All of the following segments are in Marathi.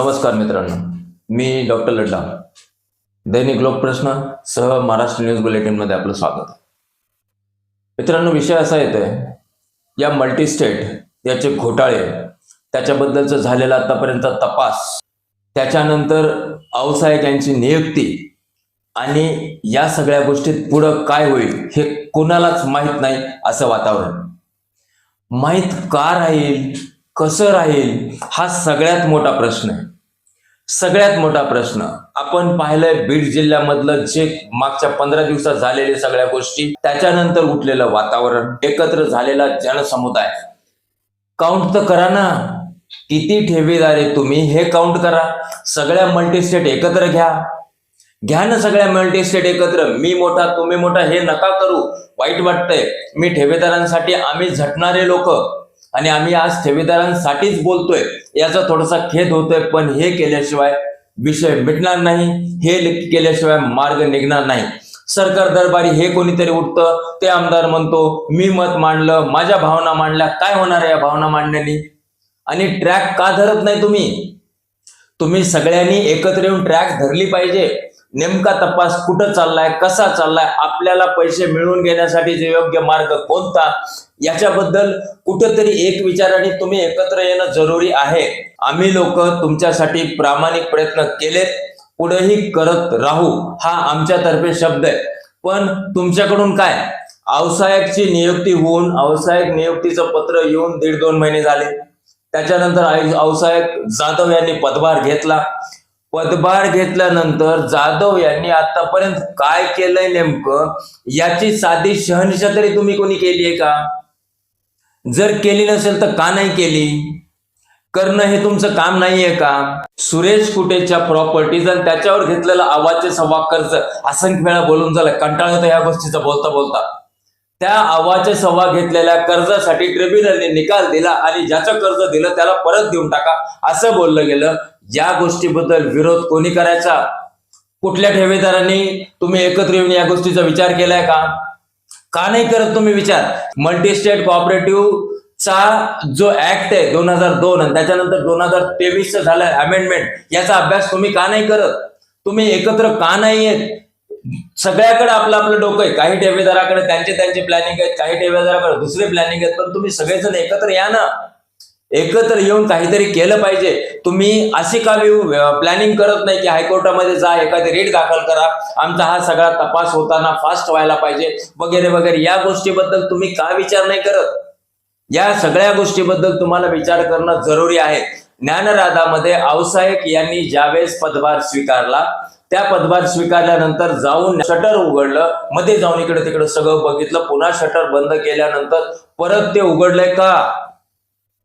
नमस्कार मित्रांनो मी डॉक्टर लड्डा. दैनिक लोकप्रश्न सह महाराष्ट्र न्यूज बुलेटिनमध्ये आपलं स्वागत मित्रांनो विषय असा येतोय या मल्टीस्टेट याचे घोटाळे त्याच्याबद्दलचं झालेला आतापर्यंत तपास त्याच्यानंतर अवसायक यांची नियुक्ती आणि या सगळ्या गोष्टीत पुढं काय होईल हे कोणालाच माहीत नाही असं वातावरण. माहीत का राहील? कसं राहील हा सगळ्यात मोठा प्रश्न आहे. सगळ्यात मोठा प्रश्न आपण पाहिलंय बीड जिल्ह्यामधलं जे मागच्या पंधरा दिवसात झालेले सगळ्या गोष्टी त्याच्यानंतर उठलेलं वातावरण एकत्र झालेला जनसमुदाय. काउंट तर करा ना. किती ठेवीदार आहे तुम्ही हे काउंट करा. सगळ्या मल्टीस्टेट एकत्र घ्या. घ्या ना सगळ्या मल्टीस्टेट एकत्र. मी मोठा तुम्ही मोठा हे नका करू. वाईट वाटतंय. मी ठेवेदारांसाठी आम्ही झटणारे लोक. आणि आम्ही आज ठेवीदारांसाठीच बोलतोय. याचा थोडासा खेद होतोय पण हे केल्याशिवाय विषय मिटणार नाही. हे केल्याशिवाय मार्ग निघणार नाही. सरकार दरबारी हे कोणीतरी उठतं ते आमदार म्हणतो मी मत मांडलं माझ्या भावना मांडल्या काय होणार या भावना मांडण्याने? आणि ट्रॅक का धरत नाही तुम्ही? तुम्ही सगळ्यांनी एकत्र येऊन ट्रॅक धरली पाहिजे. नेमका तपास कुठं चाललाय कसा चाललाय आपल्याला पैसे मिळवून घेण्यासाठी जे योग्य मार्ग कोणता याच्याबद्दल कुठंतरी एक विचाराने तुम्ही एकत्र येणं जरुरी आहे. आम्ही लोक तुमच्यासाठी प्रामाणिक प्रयत्न केलेत पुढेही करत राहू हा आमच्यातर्फे शब्द आहे. पण तुमच्याकडून काय? औसायकची नियुक्ती होऊन औसायक नियुक्तीचं पत्र येऊन दीड दोन महिने झाले. त्याच्यानंतर आई- औसायक जाधव यांनी पदभार घेतला. पदभार घेतल्यानंतर जाधव यांनी आतापर्यंत काय केलंय नेमकं? याची साधी शहनिशा तरी तुम्ही कोणी केली आहे का? जर केली नसेल तर का नाही केली? करणं हे तुमचं काम नाहीये का? सुरेश कुटेच्या प्रॉपर्टीज आणि त्याच्यावर घेतलेलं आवाजचे सव्वा कर्ज असंख्य वेळा बोलून झालं. कंटाळ होता या गोष्टीचा बोलता बोलता त्या आवाचे सव्वा घेतलेल्या कर्जासाठी ट्रिब्युनलने निकाल दिला आणि ज्याचं कर्ज दिलं त्याला परत देऊन टाका. असं बोललं गेलं. या गोष्टीबद्दल विरोध कोणी करायचा? कुठल्या ठेवीदारांनी तुम्ही एकत्र येऊन या गोष्टीचा विचार केलाय का? का नाही करत तुम्ही विचार? मल्टी स्टेट कॉपरेटिव्ह चा जो ऍक्ट आहे दोन हजार दोन आणि त्याच्यानंतर दोन हजार तेवीस झालाय अमेंडमेंट याचा अभ्यास तुम्ही का नाही करत? तुम्ही एकत्र का नाही येत? सगळ्याकडे आपलं आपलं डोकं आहे. काही ठेवेदाराकडे त्यांचे त्यांचे प्लॅनिंग आहेत काही ठेवीदाराकडे दुसरे प्लॅनिंग आहेत पण तुम्ही सगळेजण एकत्र या ना. एकत्र येऊन काहीतरी केलं पाहिजे. तुम्ही अशी का प्लॅनिंग करत नाही की हायकोर्टामध्ये जा एखादी रीट दाखल करा. आमचा हा सगळा तपास होताना फास्ट व्हायला पाहिजे. वगैरे वगैरे. या गोष्टीबद्दल तुम्ही का विचार नाही करत? या सगळ्या गोष्टीबद्दल तुम्हाला विचार करणं जरुरी आहे. ज्ञानराधामध्ये औसाहेब यांनी ज्यावेळेस पदभार स्वीकारला त्या पदभार स्वीकारल्यानंतर जाऊन शटर उघडलं. मध्ये जाऊन इकडे तिकडे सगळं बघितलं. पुन्हा शटर बंद केल्यानंतर परत ते उघडलंय का?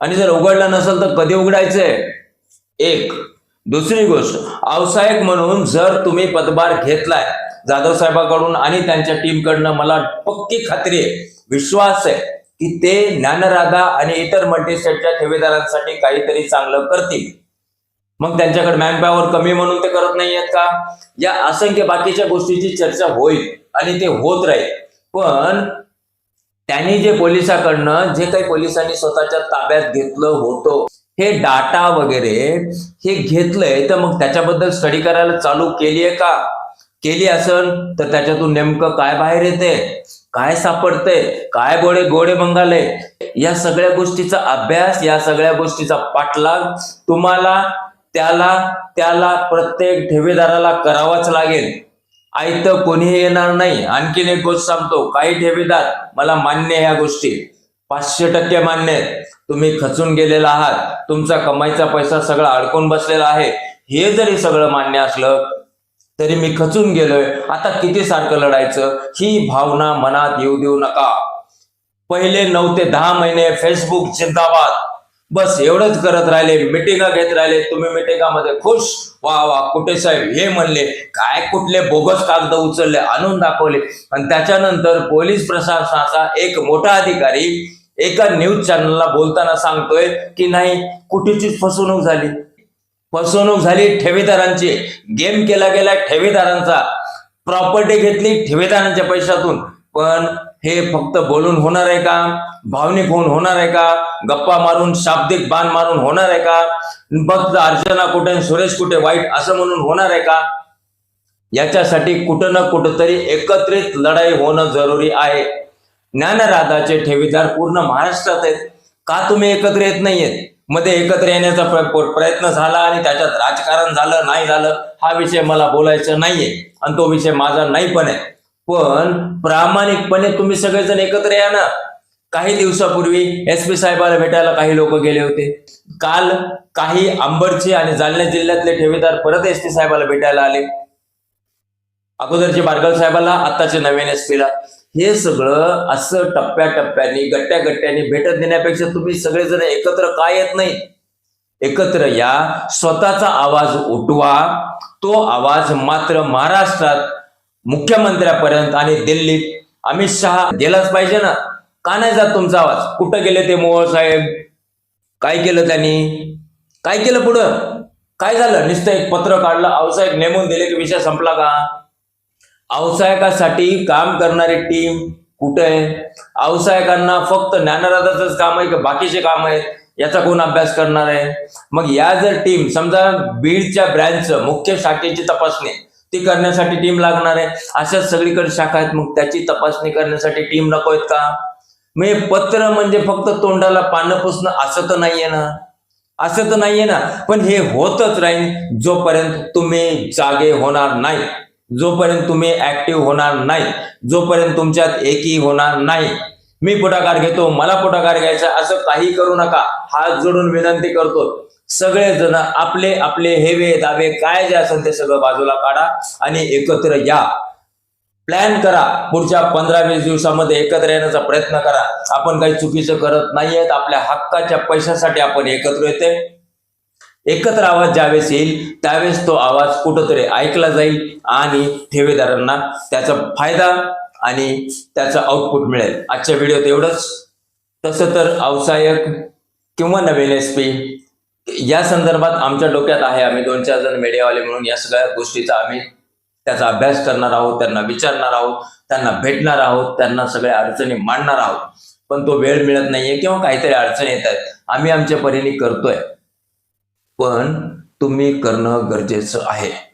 आणि जर उघडलं नसेल तर कधी उघडायचंय? एक. दुसरी गोष्ट आवसायक म्हणून जर तुम्ही पदभार घेतलाय जाधव साहेबाकडून आणि त्यांच्या टीमकडनं मला पक्की खात्री आहे विश्वास आहे की ते ज्ञानराधा आणि इतर मल्टीस्टेटच्या ठेवीदारांसाठी काहीतरी चांगलं करतील. मग त्यांच्याकडे मॅनपॉवर कमी म्हणून ते करत नाहीयेत का? या असंख्य बाकीच्या गोष्टीची चर्चा होईल आणि ते होत राहील. पण त्यांनी जे पोलिसाकडनं जे काही पोलिसांनी स्वतःच्या ताब्यात घेतलं होतं हे डाटा वगैरे हे घेतलंय तर मग त्याच्याबद्दल स्टडी करायला चालू केली आहे का? केली असेल तर त्याच्यातून नेमकं काय बाहेर येते काय सापडतंय? काय गोडे गोडे बंगाले? या सगळ्या गोष्टीचा अभ्यास या सगळ्या गोष्टीचा पाठलाग तुम्हाला त्याला त्याला प्रत्येक ठेवीदाराला करावाच लागेल. आयत कोणीही येणार नाही. आणखीन एक गोष्ट सांगतो. काही ठेवीदार मला मान्य ह्या या गोष्टी. पाचशे टक्के मान्य आहेत. तुम्ही खचून गेलेला आहात. तुमचा कमाईचा पैसा सगळा अडकून बसलेला आहे. हे जरी सगळं मान्य असलं तरी मी खचून गेलोय. आता किती सारखं लढायचं? ही भावना मनात येऊ देऊ नका. पहिले नऊ ते दहा महिने फेसबुक जिंदाबाद. बस एवढंच करत राहिले मिटिंगा घेत राहिले. तुम्ही मिटिंगामध्ये खुश? वा वा. कुठे साहेब? हे म्हणले. काय कुठले बोगस कागद उचलले? आणून दाखवले. आणि त्याच्यानंतर पोलीस प्रशासनाचा एक मोठा अधिकारी एका न्यूज चॅनलला बोलताना सांगतोय की नाही कुठेचीच फसवणूक झाली? फसवणूक झाली ठेवीदारांची. गेम केला गेला ठेवीदारांचा. प्रॉपर्टी घेतली ठेवीदारांच्या पैशातून. पण हे फक्त बोलून होणार आहे का? भावनिक होऊन होणार आहे का? गप्पा मारून शाब्दिक बाण मारून होणार आहे का? फक्त अर्चना कुठे सुरेश कुठे वाईट असं म्हणून होणार आहे का? याच्यासाठी कुठं ना कुठंतरी एकत्रित लढाई होणं जरुरी आहे. ज्ञानराधाचे ठेवीदार पूर्ण महाराष्ट्रात आहेत. का तुम्ही एकत्र येत नाहीयेत? मध्ये एकत्र येण्याचा प्रयत्न झाला आणि त्याच्यात राजकारण झालं नाही झालं हा विषय मला बोलायचा नाहीये. आणि तो विषय माझा नाही पण आहे. पण प्रामाणिकपणे तुम्ही सगळेजण एकत्र या ना. काही दिवसापूर्वी एस पी साहेबाला भेटायला काही लोक गेले होते. काल काही अंबरचे आणि जालना जिल्ह्यातले ठेवीदार परत एस पी साहेबाला भेटायला आले. अगोदरचे बारगल साहेबाला आत्ताचे नवीन एस ला हे सगळं असं टप्प्याटप्प्याने गट्ट्या गट्ट्याने भेटत देण्यापेक्षा तुम्ही सगळेजण एकत्र का येत नाही? एकत्र या स्वतःचा आवाज उठवा. तो आवाज मात्र महाराष्ट्रात मुख्यमंत्र्यापर्यंत आणि दिल्लीत. अमित शहा गेलाच पाहिजे ना. का नाही जात तुमचा आवाज? कुठं गेले ते मोहोळ साहेब? काय केलं त्यांनी? काय केलं पुढं? काय झालं? नुसतं एक पत्र काढलं. आवसाहेब नेमून दिले की विषय संपला का? आवसायकासाठी काम करणारी टीम कुठे आहे? आवसायकांना फक्त ज्ञानराधाचंच काम आहे की बाकीचे काम आहेत? याचा कोण अभ्यास करणार आहे? मग या जर टीम समजा बीडच्या ब्रँचचं मुख्य शाखेची तपासणी ती करण्यासाठी टीम लागणार आहे. अशाच सगळीकडे शाखा आहेत. मग त्याची तपासणी करण्यासाठी टीम नको आहेत का? मी पत्र म्हणजे फक्त तोंडाला पानं पुसणं असं तर नाहीये ना. असं तर नाहीये ना. पण हे होतच राहील जोपर्यंत तुम्ही जागे होणार नाही. जोपर्यंत तुम्ही ऍक्टिव्ह होणार नाही. जोपर्यंत तुमच्यात एकी होणार नाही. मी पुढाकार घेतो. मला पुढाकार घ्यायचा असं काही करू नका. हात जोडून विनंती करतो. सगळेजण आपले आपले हेवे दावे काय जे असेल ते सगळं बाजूला काढा आणि एकत्र या. प्लॅन करा. पुढच्या पंधरा वीस दिवसामध्ये एकत्र येण्याचा प्रयत्न करा. आपण काही चुकीचं करत नाहीयेत. आपल्या हक्काच्या पैशासाठी आपण एकत्र येते एकत्र आवाज ज्यावेळेस येईल त्यावेळेस तो आवाज कुठंतरी ऐकला जाईल आणि ठेवेदारांना त्याचा फायदा आणि त्याचं आउटपुट मिळेल. आजच्या व्हिडिओत एवढंच. तसं तर अवसायक किंवा नवीन एस पी या संदर्भात आमच्या डोक्यात आहे आम्ही दोन चार जण मीडियावाले म्हणून या सगळ्या गोष्टीचा आम्ही त्याचा अभ्यास करणार आहोत त्यांना विचारणार आहोत त्यांना भेटणार आहोत त्यांना सगळ्या अडचणी मांडणार आहोत. पण तो वेळ मिळत नाहीये किंवा काहीतरी अडचणी येत आहेत. आम्ही आमच्या परीने करतोय. पण तुम्ही करणं गरजेचं आहे.